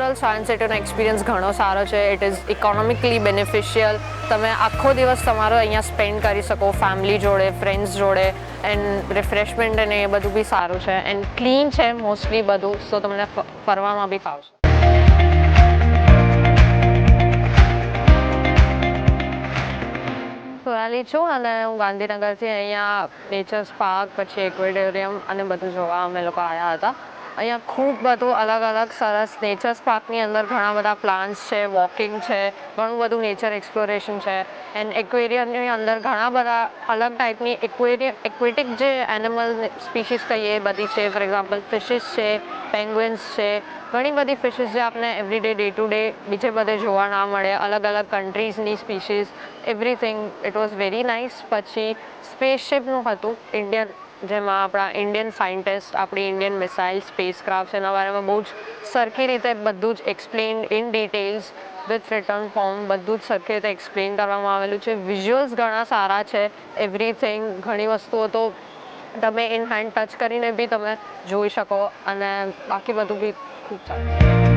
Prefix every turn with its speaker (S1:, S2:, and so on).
S1: Overall science સિટીનો experience ઘણો સારો છે. ઇટ ઇઝ ઇકોનોમિકલી બેનિફિશિયલ તમે આખો દિવસ તમારો અહીંયા સ્પેન્ડ કરી શકો ફેમિલી જોડે ફ્રેન્ડ્સ જોડે એન્ડ રિફ્રેશમેન્ટ અને એ બધું બી સારું છે. એન્ડ ક્લીન છે મોસ્ટલી બધું સો તમને ફરવામાં બી ફાવશે. સોનાલી છું અને હું ગાંધીનગરથી અહીંયા નેચર્સ પાર્ક પછી એક્વેટોરિયમ અને બધું જોવા અમે લોકો આવ્યા હતા. અહીંયા ખૂબ બધું અલગ અલગ સરસ નેચર્સ પાર્કની અંદર ઘણા બધા પ્લાન્ટ્સ છે વોકિંગ છે, ઘણું બધું નેચર એક્સપ્લોરેશન છે. એન્ડ એક્વેરિયમની અંદર ઘણા બધા અલગ ટાઈપની એક્વેરિયમ એક્વેટિક જે એનિમલ સ્પીસીસ કહીએ, એ બધી છે. ફોર એક્ઝામ્પલ ફિશિસ છે પેંગ્વિન્સ છે, ઘણી બધી ફિશિસ જે આપણે એવરીડે ડે ટુ ડે બીજે બધે જોવા ના મળે અલગ અલગ કન્ટ્રીઝની species everything it was very nice પછી સ્પેસશિપનું હતું ઇન્ડિયન જેમાં આપણા ઇન્ડિયન સાયન્ટિસ્ટ આપણી ઇન્ડિયન મિસાઇલ સ્પેસ ક્રાફ્ટ એના બારેમાં બહુ જ સરખી રીતે બધું જ explain in details with return form બધું જ સરખી રીતે એક્સપ્લેન કરવામાં આવેલું છે. વિઝ્યુઅલ્સ ઘણા સારા છે એવરીથિંગ ઘણી વસ્તુઓ તો તમે ઇન હેન્ડ ટચ કરીને બી તમે જોઈ શકો અને બાકી બધું બી ખૂબ સારું.